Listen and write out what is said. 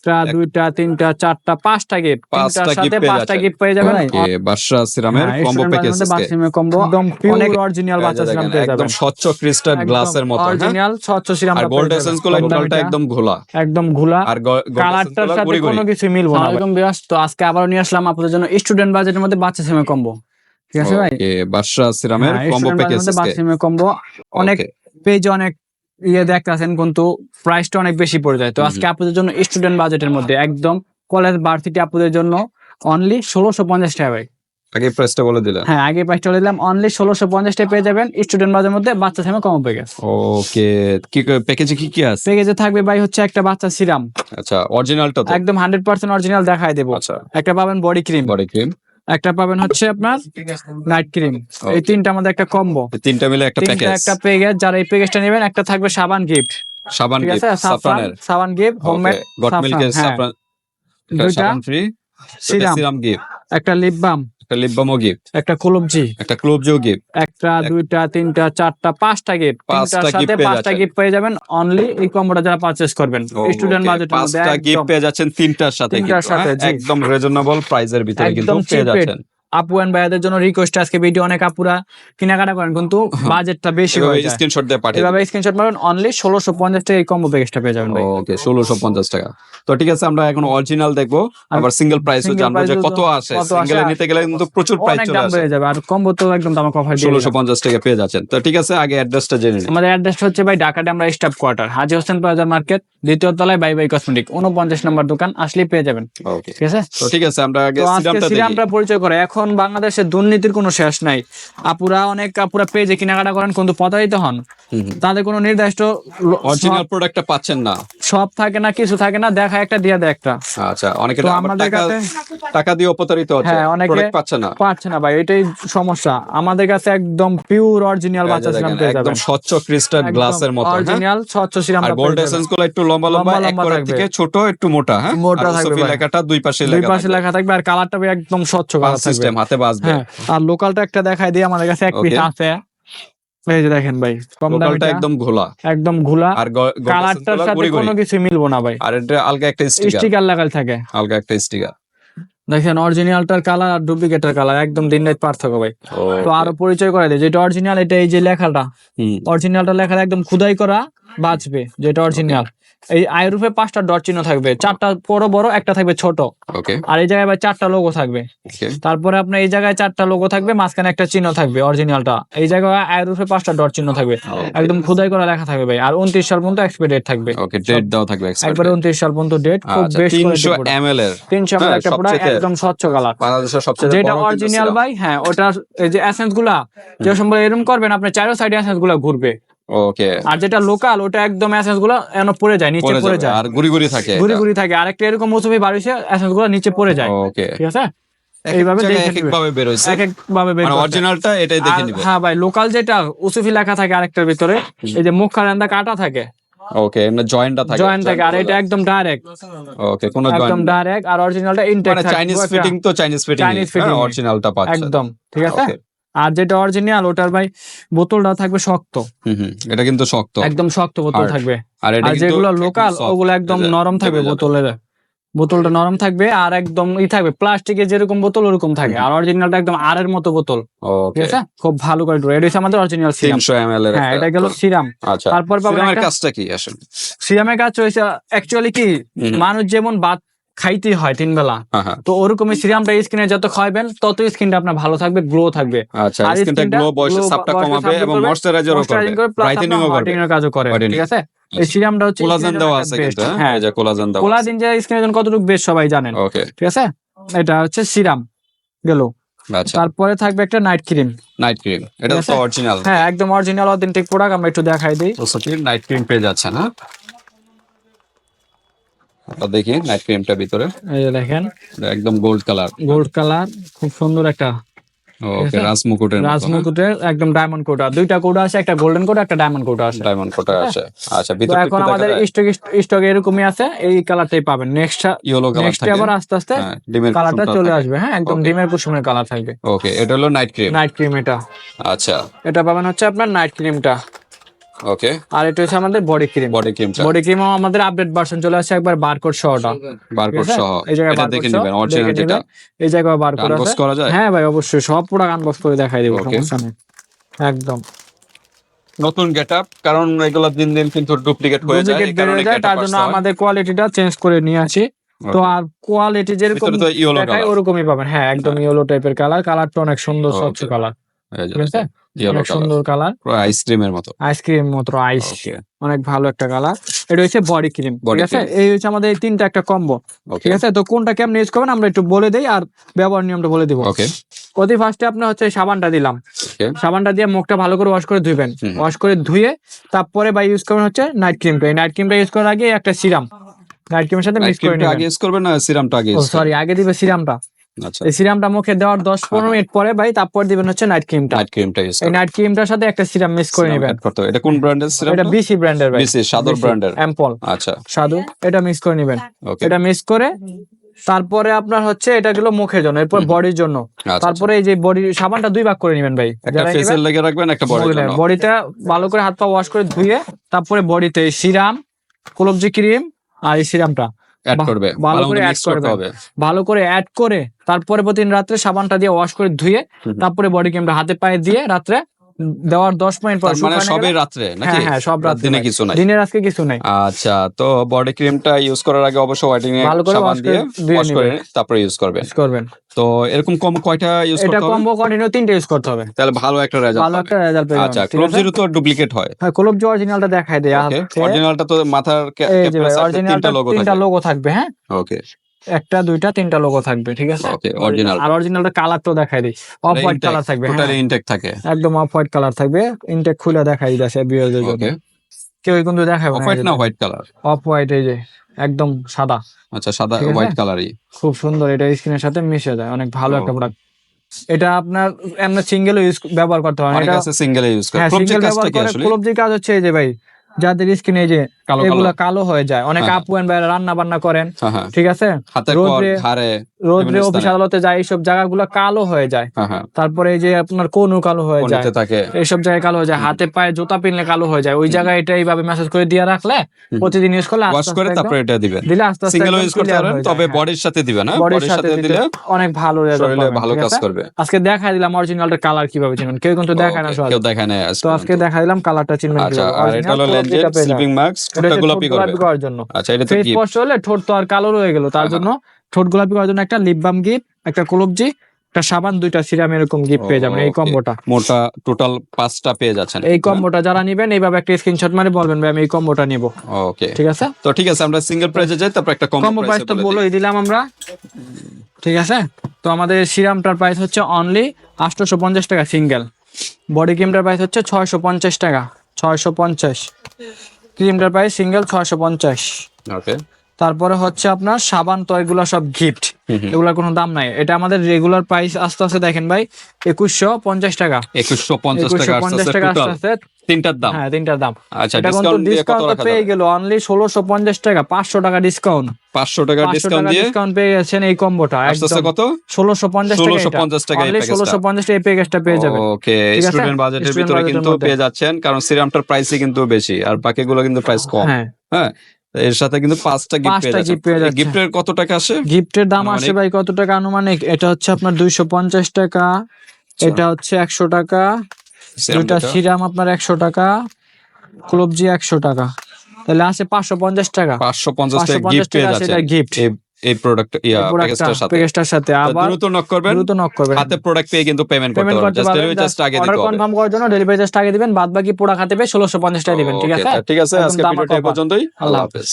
একটা দুইটা তিনটা চারটা পাঁচটা গিফট পাঁচটা সাথে পাঁচটা। গিফট পেয়ে যাবেন। বাদশা সিরামের হ্যাঁ, কম্বো প্যাকেজ কম্বো একদম পিওর অরিজিনাল বাচ্চা সিরাম পেয়ে একদম স্বচ্ছ ক্রিস্টাল গ্লাসের মতো হ্যাঁ? অরিজিনাল স্বচ্ছ সিরাম আর গোল্ড এসেন্সগুলো একদম ঘোলা। একদম ঘোলা। আর কালারটার সাথে কোনো কিছু মিলবো না। এরকম বিয়াস তো আজকে আবারও নিয়ে আসলাম আপনাদের জন্য স্টুডেন্ট বাজেটের মধ্যে বাচ্চা সিমে কম্বো ঠিক আছে ভাই? বাদশা সিরামের হ্যাঁ, কম্বো প্যাকেজ মধ্যে বাচ্চা কম্বো অনেক পেজ অনেক ইয়ে দেখতেছেন কিন্তু প্রাইসটা অনেক বেশি পড়ে যায়। তো আজকে আপনাদের জন্য স্টুডেন্ট বাজেটের মধ্যে একদম কলেজ ভার্সিটি আপনাদের জন্য অনলি ষোলোশো পঞ্চাশ টাকা আগে প্রাইসটা বলে দিলেন? হ্যাঁ আগে প্রাইসটা বলে দিলাম অনলি ষোলোশো পঞ্চাশ টাকা পেয়ে যাবেন স্টুডেন্ট বাজেটের মধ্যে বাচ্চা সিমে কম প্যাকেজ ওকে কি প্যাকেজে কি কি আছে? প্যাকেজে থাকবে ভাই হচ্ছে একটা বাচ্চা সিরাম আচ্ছা অরিজিনালটা তো? একদম হান্ড্রেড পার্সেন্ট অরিজিনাল দেখাই দেবো। আচ্ছা। একটা পাবেন বডি ক্রিম বডি ক্রিম একটা পাবেন হচ্ছে আপনার নাইট ক্রিম। এই তিনটা আমাদের একটা কম্বো তিনটা মিলে একটা প্যাকেজ একটা প্যাকেজ যারা এই প্যাকেজটা নেবেন একটা থাকবে সাবান গিফট সাবান গিফট সাফরানের। সাবান গিফট হোমমেড গট মিল্কের হ্যাঁ। সাফরান এটা দুইটা। সাবান ফ্রি সিরাম। সিরাম গিফট একটা লিপ বাম একটা লিপবামও গিফট একটা কলবজি একটা ক্লোবজিও গিফট একটা দুইটা তিনটা চারটা পাঁচটা গিফট পাঁচটা সাথে পেয়ে পাঁচটা গিফট পেয়ে যাবেন অনলি এই কম্বোটা যারা পারচেজ করবেন। স্টুডেন্ট বাজেটের মধ্যে পাঁচটা গিফট পেয়ে যাচ্ছেন তিনটার সাথে হ্যাঁ? একদম রিজনেবল প্রাইজের ভিতরে কিন্তু পেয়ে যাচ্ছেন। আপু এন্ড ভাইয়াদের জন্য রিকোয়েস্ট আজকে ভিডিও অনেক আপুরা কেনাকাটা করেন কিন্তু বাজেটটা বেশি হয়ে যায়। স্ক্রিনশট দিয়ে পাঠিয়ে এভাবে স্ক্রিনশট অনলি ষোলোশো পঞ্চাশ টাকা এই কম্বো প্যাকেজটা পেয়ে যাবেন ভাই। ওকে ষোলোশো পঞ্চাশ টাকা। তো ঠিক আছে আমরা এখন অরিজিনাল দেখব আবার সিঙ্গেল প্রাইসও জানব যে কত আসে। সিঙ্গেলে নিতে গেলে কিন্তু প্রচুর প্রাইস চলে আসে। যাবে আর কম্বো তো একদম দাম অফার দিয়ে ষোলোশো দিলাম। পঞ্চাশ টাকা পেয়ে যাচ্ছেন। তো ঠিক আছে আগে অ্যাড্রেসটা জেনে নিন আমাদের অ্যাড্রেসটা হচ্ছে ভাই ঢাকাতে আমরা staff quarter Haji Hossain plaza market দ্বিতীয় তলায় বাই বাই কসমেটিক উনপঞ্চাশ নম্বর দোকান আসলেই পেয়ে যাবেন। ঠিক আছে? তো ঠিক আছে আমরা আগে সিরামটা পরিচয় করে এখন বাংলাদেশে দুর্নীতির কোনো শেষ নাই। আপুরা অনেক আপুরা পেজে কেনাকাটা করেন কিন্তু প্রতারিত হন। তাদের কোনো নির্দিষ্ট অরিজিনাল প্রোডাক্টটা পাচ্ছেন না। সব থাকে না কিছু থাকে না দেখা একটা দিয়া দেয় একটা। আচ্ছা অনেকে আমাদের টাকা কাছে টাকা দিয়ে অপতারিত হচ্ছে হ্যাঁ, অনেকে- প্রোডাক্ট পাচ্ছে না। পাচ্ছে না ভাই এটাই সমস্যা। আমাদের কাছে একদম পিওর অরিজিনাল বাচ্চা সিরাম দেখেন, পেয়ে একদম স্বচ্ছ ক্রিস্টাল গ্লাসের মতো হ্যাঁ? অরিজিনাল স্বচ্ছ সিরাম আর গোল্ড এসেন্সগুলো একটু লম্বা লম্বা লম্বা এক লম্বা করার থেকে ছোট একটু মোটা হ্যাঁ? মোটা থাকবে লেখাটা দুই পাশে দুই পাশে লেখা থাকবে আর কালারটা একদম স্বচ্ছ কালার থাকবে। সিস্টেম হাতে বাজবে হ্যাঁ আর লোকালটা একটা দেখাই দিই আমাদের কাছে এক পিস আছে। এই যে দেখেন ভাই কম লোকালটা একদম ঘোলা। একদম ঘোলা। আর কালারটার সাথে। কোনো কিছু মিলবো না ভাই। আর এটা আলগা একটা স্টিকার স্টিকার লাগাল থাকে। আলগা একটা স্টিকার দেখেন অরিজিনালটার কালার আর ডুপ্লিকেটের কালার একদম দিন রাত পার্থক্য ভাই। তো আরও পরিচয় করে দেয় যেটা অরিজিনাল এটা এই যে লেখাটা। অরিজিনালটা লেখা একদম খুদাই করা বাঁচবে যেটা অরিজিনাল এই আয়রূপে পাঁচটা ডট চিহ্ন থাকবে চারটা বড় বড় একটা থাকবে ছোট। ওকে। আর এই জায়গায় ভাই চারটা লোগো থাকবে। ওকে। তারপরে আপনার এই জায়গায় চারটা লোগো থাকবে মাঝখানে একটা চিহ্ন থাকবে অরিজিনালটা এই জায়গায় আয়রূপে পাঁচটা ডট চিহ্ন থাকবে। একদম খুদাই করা লেখা থাকবে ভাই। আর উনত্রিশ সাল পর্যন্ত এক্সপায়ার ডেট থাকবে। ওকে ডেট দাও থাকবে একবারে উনত্রিশ সাল পর্যন্ত ডেট খুব আচ্ছা বেস্ট তিনশো এমএল এর। তিনশো হ্যাঁ, একটা প্রোডাক্ট একদম স্বচ্ছ কালার বাংলাদেশের সবচেয়ে যেটা অরিজিনাল ভাই হ্যাঁ ওটার এই যে এসেন্সগুলা যে সম্ভব এরকম করবেন আপনার চারো সাইডে এসেন্সগুলা ঘুরবে। ওকে আর যেটা লোকাল ওটা একদম এসেন্সগুলা এন পড়ে যায় নিচে পড়ে যায়। আর গুড়ি গুড়ি থাকে। ঘুরি ঘুরি থাকে। আরেকটা এরকম মৌসুমি বাড়িছে এসেন্সগুলা নিচে পড়ে যায়। ওকে ঠিক আছে? এইভাবে এইভাবে দেখে এক এক নিবে। ভাবে বের হইছে এক এক ভাবে বের মানে অরিজিনালটা এটাই দেখে নিবে। হ্যাঁ ভাই লোকাল যেটা উসুফি লেখা থাকে আরেকটার ভিতরে। এই যে মুখ খারান্দা কাটা থাকে। ওকে জয়েন্টটা থাকে। জয়েন্ট থাকে আর এটা একদম ডাইরেক্ট ওকে কোন একদম ডাইরেক্ট আর অরিজিনালটা ইনটেক মানে চাইনিজ ফিটিং তো চাইনিজ ফিটিং অরিজিনালটা একদম ঠিক আছে. আর যেটা অরিজিনাল ওটার ভাই বোতলটা থাকবে শক্ত। এটা কিন্তু শক্ত। একদম শক্ত বোতল থাকবে। আর যেগুলো লোকাল ওগুলো একদম নরম থাকবে বোতলের। বোতলটা নরম থাকবে আর একদম ই থাকবে প্লাস্টিকের যেরকম বোতল ওরকম থাকে আর অরিজিনালটা একদম আর এর মতো বোতল। ঠিক আছে? খুব ভালো করে এটা হচ্ছে আমাদের অরিজিনাল সিরাম 300 ml এর হ্যাঁ এটা গেল সিরাম আচ্ছা। তারপর পাবেন সিরামের কাজটা কি আসলে? সিরামের কাজ হয়েছে অ্যাকচুয়ালি কি? মানুষ যেমন ভাত খাইতেই হয় তিন বেলা। হ্যাঁ হ্যাঁ তো ওরকমই সিরামটা স্কিনে যত খাওয়াবেন তত স্কিনটা আপনার ভালো থাকবে গ্লো থাকবে। আচ্ছা স্কিনটা গ্লো glow সাপটা কমাবে এবং ময়শ্চারাইজারও করবে ব্রাইটেনিংও করবে। কাজও করে ঠিক আছে? এই সিরামটা হচ্ছে কোলাজেন দেওয়া আছে কিন্তু হ্যাঁ? হ্যাঁ যে কোলাজেন দেওয়া কোলাজিন যে স্কিনের জন্য কতটুকু বেশ সবাই জানেন। ওকে ঠিক আছে? এটা হচ্ছে সিরাম গেল। আচ্ছা। তারপরে থাকবে একটা নাইট ক্রিম নাইট ক্রিম এটা তো অরিজিনাল হ্যাঁ একদম অরিজিনাল অথেন্টিক প্রোডাক্ট আমরা একটু দেখাই দিই। নাইট ক্রিম পেয়ে যাচ্ছে না আমরা দেখি নাইট ক্রিমটা ভিতরে। এই যে দেখেন। একদম গোল্ড কালার গোল্ড কালার খুব সুন্দর একটা। ওকে রাজমুকুটের রাজমুকুটের একদম ডায়মন্ড কোটা দুইটা কোটা আছে একটা গোল্ডেন কোটা একটা ডায়মন্ড কোটা আছে। ডায়মন্ড কোটা আছে। আচ্ছা ভিতরে এখন আমাদের স্টক স্টক এরকমই আছে এই কালারটাই পাবেন। নেক্সট ইয়েলো কালার নেক্সট আবার আস্তে আস্তে হ্যাঁ ডিমের কালারটা চলে আসবে। হ্যাঁ একদম ডিমের কুসুমের কালার থাকবে। ওকে এটা হলো নাইট ক্রিম নাইট ক্রিম এটা। আচ্ছা। এটা পাবেন হচ্ছে আপনার নাইট ক্রিমটা ওকে। আর এটা হচ্ছে আমাদের বডি ক্রিম বডি ক্রিমটা বডি ক্রিমও আমাদের আপডেট ভার্সন চলে আসছে একবার বারকোড সহটা বারকোড সহ। এই জায়গায় দেখে নেবেন অরিজিনাল দেখে যেটা। এই জায়গায় বারকোড আছে। করা যায়? হ্যাঁ ভাই অবশ্যই। সব প্রোডাক্ট আনবক্স করে দেখাই দেবো Okay. সমস্যা নেই। একদম। নতুন গেটআপ কারণ এগুলো দিন দিন কিন্তু ডুপ্লিকেট হয়ে যায় বেড়ে তার জন্য আমাদের কোয়ালিটিটা চেঞ্জ করে নিয়ে আসি। তো আর কোয়ালিটি যেরকম দেখায় কালার ওরকমই পাবেন। হ্যাঁ একদম ইয়েলো টাইপের কালার কালারটা অনেক সুন্দর. স্বচ্ছ কালার ঠিক আছে? ইয়েলো অনেক সুন্দর কালার আইসক্রিমের মতো। আইসক্রিম মতো আইস অনেক ভালো একটা কালার এটা হচ্ছে বডি ক্রিম ঠিক আছে? এই হচ্ছে আমাদের তিনটা একটা কম্বো ঠিক আছে? তো কোনটা কেমন ইউজ করবেন আমরা একটু বলে দেই আর ব্যবহার নিয়মটা বলে দিব। ওকে অতি ফার্স্টে আপনার হচ্ছে সাবানটা দিলাম। সাবানটা দিয়ে মুখটা ভালো করে ওয়াশ করে ধুইবেন হুম। ওয়াশ করে ধুয়ে তারপরে বা ইউজ করবেন হচ্ছে নাইট ক্রিমটা এই নাইট ক্রিমটা ইউজ করার আগে একটা সিরাম নাইট ক্রিমের সাথে মিক্স করে আইসক্রিমটা আগে ইউজ করবেন না সিরামটা আগে সরি আগে দিবে সিরামটা এই সিরামটা মুখে দেওয়ার দশ পনেরো মিনিট পরে ভাই তারপর দিবেন হচ্ছে নাইট ক্রিমটা নাইট ক্রিমটা ইউজ এই নাইট ক্রিমটার সাথে একটা সিরাম মিক্স করে নেবেন। করতে এটা কোন ব্র্যান্ডের সিরাম এটা বিসি ব্র্যান্ডের ভাই। BC, সাদর brand-এর। অ্যাম্পল আচ্ছা। সাধু এটা মিক্স করে নেবেন। এটা মিক্স করে তারপরে আপনার হচ্ছে এটা গেলো মুখের জন্য এরপর বডির জন্য। আচ্ছা তারপরে এই যে বডি সাবানটা দুই ভাগ করে নেবেন ভাই। একটা ফেসের লেগে রাখবেন একটা বডির জন্য। বডিটা ভালো করে হাত পা ওয়াশ করে ধুয়ে তারপরে বডিতে সিরাম কলবজি ক্রিম আর এই সিরামটা। অ্যাড করবে ভালো করে। হবে ভালো করে অ্যাড করে তারপরে প্রতিদিন রাত্রে সাবানটা দিয়ে ওয়াশ করে ধুয়ে তারপরে বডি ক্রিমটা হাতে পায়ে দিয়ে রাত্রে দেওয়ার দশ মিনিট পর মানে সবে রাত্রে নাকি? হ্যাঁ হ্যাঁ সব রাত্রে দিনে কিছু নাই। দিনের আজকে কিছু নাই। আচ্ছা তো বডি ক্রিমটা ইউজ করার আগে অবশ্যই হোয়াইটিং এ সাবান দিয়ে ওয়াশ করে। তারপরে ইউজ করবেন। Use করবেন। তো এরকম কম কয়টা ইউজ করতে হবে? এটা কম্বো কন্টিনিউ তিনটে ইউজ করতে হবে। তাহলে ভালো একটা রেজাল্ট ভালো একটা রেজাল্ট পেয়ে আচ্ছা ক্লোব জিরো তো ডুপ্লিকেট হয়। হ্যাঁ কলবজি অরিজিনালটা দেখায় দেয় ওকে অরিজিনালটা তো মাথার ক্যাপের সাথে তিনটা লোগো থাকবে তিনটা লোগো থাকবে হ্যাঁ? ওকে একটা দুইটা তিনটা লোগো থাকবে ঠিক আছে? ওকে অরিজিনাল আর অরিজিনালটা কালার তো দেখাই দিই। অফ হোয়াইট কালার থাকবে হ্যাঁ। টোটালি ইনটেক থাকে। একদম অফ হোয়াইট কালার থাকবে ইনটেক খুলে দেখাই দিয়েছে বিয়ারদের জন্য। ওকে কেউ কিন্তু দেখাবে অফ হোয়াইট না হোয়াইট কালার অফ হোয়াইট এই যে একদম সাদা। আচ্ছা সাদা হোয়াইট কালারই খুব সুন্দর এটা স্ক্রিনের সাথে মিশে যায়। অনেক ভালো একটা প্রোডাক্ট এটা আপনার এমনি সিঙ্গেল ইউজ ব্যবহার করতে হয় এটা সিঙ্গেল ইউজ করে। হ্যাঁ আসলে? ক্লোবজির কাজ হচ্ছে এই যে ভাই যাদের স্কিন এই যে কালো কালো কালো হয়ে যায়। অনেক হ্যাঁ। আপু এন্ড ভাইরা রান্না বান্না করেন হ্যাঁ হ্যাঁ। ঠিক আছে? রোদে রোদ্রে অফিস আদালতে যায় এইসব জায়গাগুলো কালো হয়ে যায়। তারপরে এই যে আপনার কোনও কালো হয়ে যায়। থাকে? এইসব জায়গায় কালো হয়ে যায়। হাতে পায়ে জুতা পিনলে কালো হয়ে যায়। ওই জায়গায় এটা এইভাবে মেসেজ করে দিয়ে রাখলে প্রতিদিন ইউজ করলে ওয়াশ করে তারপরে এটা দিবেন। দিলে আস্তে আস্তে সিঙ্গেল ইউজ করতে পারেন তবে। বডির সাথে দিবেন না বডির সাথে দিলে অনেক ভালো রেজাল্ট ভালো কাজ করবে। আজকে দেখাই দিলাম অরিজিনালটার কালার কীভাবে চিনবেন। কেউ কিন্তু দেখায় না কেউ দেখায় না তো আজকে। দেখা দিলাম কালারটা চিনবেন আচ্ছা আর এটা হলো যাবেন। স্লিপিং মাস্ক ঠোঁটটা গোলাপি ঠোঁট গোলাপি করার জন্য। আচ্ছা এটা তো কি? হলে ঠোঁট তো আর কালো রয়ে গেল তার। জন্য ঠোঁট গোলাপি করার জন্য একটা লিপ বাম গিফট একটা কলবজি একটা সাবান দুইটা সিরাম এরকম গিফট পেয়ে যাবেন এই কম্বোটা। মোটা টোটাল পাঁচটা পেয়ে যাচ্ছেন। এই কম্বোটা যারা নিবেন এইভাবে একটা স্ক্রিনশট মারে বলবেন ভাই আমি এই কম্বোটা নিব। ওকে ঠিক আছে? তো ঠিক আছে আমরা সিঙ্গেল প্রাইসে যাই তারপর একটা কম্বো প্রাইস তো বলেই দিলাম আমরা। ঠিক আছে? তো আমাদের সিরামটার প্রাইস হচ্ছে অনলি আটশোশো পঞ্চাশ টাকা সিঙ্গেল বডি ক্রিমটার প্রাইস হচ্ছে ছয়শো পঞ্চাশ টাকা ছয়শো পঞ্চাশ। ক্রিমটার প্রাইস সিঙ্গেল ছশো পঞ্চাশ। ওকে তারপরে হচ্ছে আপনার সাবান তো এগুলো সব গিফট এগুলোর কোনো দাম নাই। এটা আমাদের রেগুলার প্রাইস আস্তে আস্তে দেখেন ভাই একুশশো পঞ্চাশ টাকা। একুশশো পঞ্চাশ টাকা পঞ্চাশ টাকা আস্তে আস্তে। তিনটার দাম? হ্যাঁ তিনটার দাম। আচ্ছা ডিসকাউন্ট ডিসকাউন্ট পেয়ে গেল অনলি ষোলোশো পঞ্চাশ টাকা পাঁচশো টাকা ডিসকাউন্ট পাঁচশো টাকা ডিসকাউন্ট দিয়ে? ডিসকাউন্ট পেয়ে গেছেন এই কম্বোটা আস্তে কত? ষোলোশো পঞ্চাশ ষোলোশো পঞ্চাশ টাকা ষোলোশো পঞ্চাশ টাকা এই প্যাকেজটা পেয়ে যাবেন। ওকে স্টুডেন্ট বাজেটের ভিতরে কিন্তু পেয়ে যাচ্ছেন কারণ সিরামটার প্রাইসই কিন্তু বেশি আর বাকিগুলো কিন্তু প্রাইস কম। হ্যাঁ। হ্যাঁ? এর সাথে কিন্তু পাঁচটা গিফট পেয়ে যাচ্ছে। গিফটের কত টাকা আসে? গিফটের দাম আসে ভাই কত টাকা আনুমানিক? এটা হচ্ছে আপনার দুইশো পঞ্চাশ টাকা। এটা হচ্ছে একশো টাকা। দুইটা সিরাম আপনার একশো টাকা। ক্লোবজি একশো টাকা। তাহলে আসে পাঁচশো পঞ্চাশ টাকা। পাঁচশো পঞ্চাশ টাকা গিফট পেয়ে টাকা গিফট এই প্রোডাক্ট ইয়া প্যাকেজটার সাথে। প্যাকেজটার সাথে আবার দ্রুত নক করবেন। দ্রুত নক করবেন। হাতে প্রোডাক্ট পেয়ে কিন্তু পেমেন্ট করতে পারবেন। জাস্ট ডেলিভারি জাস্ট আগে অর্ডার দিতে হবে। কনফার্ম করার জন্য ডেলিভারি জাস্ট আগে দিবেন বাদ বাকি পুরা খাতে ষোলোশো পঞ্চাশ টাকা দিবেন ঠিক আছে? ঠিক আছে আজকে ভিডিওটা পর্যন্তই। আল্লাহ। হাফেজ।